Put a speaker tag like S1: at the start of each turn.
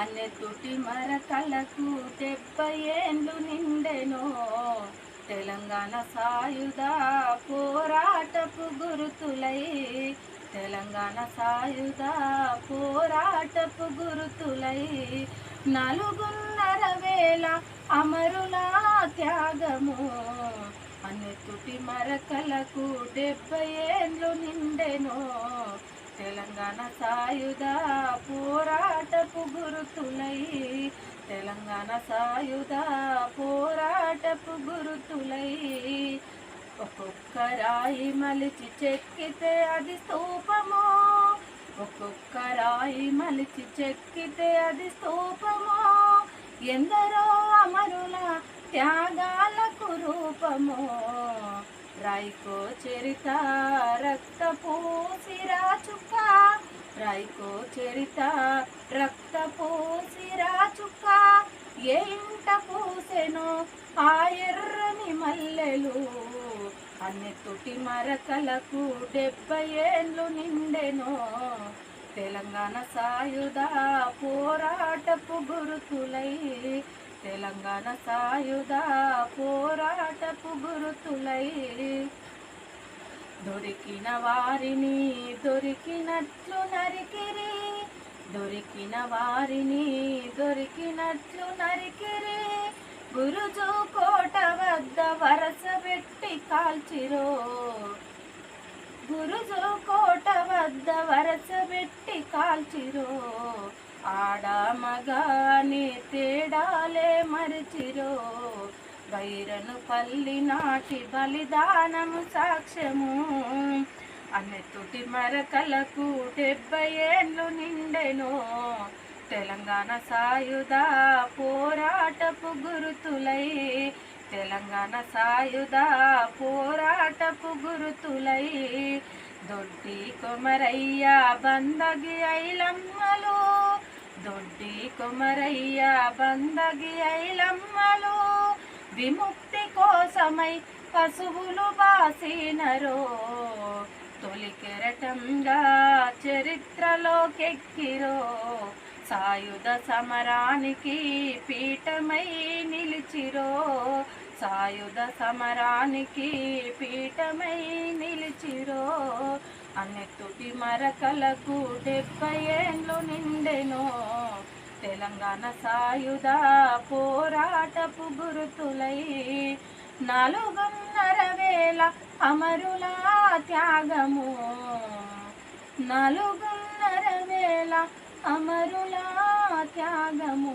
S1: అన్నెత్తుటి మరకలకు డెబ్బై ఏండ్లు నిండెనో? తెలంగాణ సాయుధ పోరాటపు గురుతులై తెలంగాణ సాయుధ పోరాటపు గురుతులై నలుగున్నర వేల అమరుల త్యాగము. అన్నెత్తుటి మరకలకు డెబ్బై ఏండ్లు నిండెనో? తెలంగాణ సాయుధ పోరాటపు గురుతులై తెలంగాణ సాయుధ పోరాటపు గురుతులై. ఒక్కొక్క రాయి మలిచి చెక్కితే అది స్తూపము ఒక్కొక్క రాయి మలిచి చెక్కితే అది స్తూపము. ఎందరో అమరుల త్యాగాలకు రూపము రాయికో చరిత రక్తపు సిరాచుక్క రాయికో చరిత రక్తపు సిరాచుక్క ఏ ఇంట పూసెనో ఆ ఎర్రని మల్లెలు. అన్ని తుటి మరకలకు డెబ్బై ఏళ్ళు నిండెనో. తెలంగాణ సాయుధ పోరాటపు గురుతులై తెలంగాణ సాయుధ పోరాటపు గురుతులై. దొరికిన వారిని దొరికినట్లు నరికిరి. దొరికిన వారిని దొరికినట్లు నరికిరి. గురుజు కోట వద్ద వరస పెట్టి కాల్చిరో. గురుజు కోట వద్ద వరస పెట్టి కాల్చిరో. ఆడమగాని తేడాలే మరిచిరో. వైరను పల్లి నాటి బలిదానము సాక్ష్యము. అన్నెత్తుటి మరకలకు డెబ్బై ఏళ్ళు నిండెనో. తెలంగాణ సాయుధ పోరాటపు గురుతులై. తెలంగాణ సాయుధ పోరాటపు గురుతులై. దొడ్డి కొమరయ్య బందగి ఐలమ్మలు. దొడ్డి కొమరయ్య బందగి ఐలమ్మలు విముక్తి కోసమై పశువులు బాసినరో. తొలి కెరటంగా చరిత్రలోకెక్కిరో. సాయుధ సమరానికి పీఠమై నిలిచిరో. సాయుధ సమరానికి పీఠమై నిలిచిరో. అన్నెత్తుటి మరకలకు డెబ్బై ఏండ్లు నిండెనో. తెలంగాణ సాయుధ పోరాటపు గురుతులై నాలుగున్నర వేల అమరుల త్యాగము. నాలుగున్నర వేల అమరులా త్యాగము.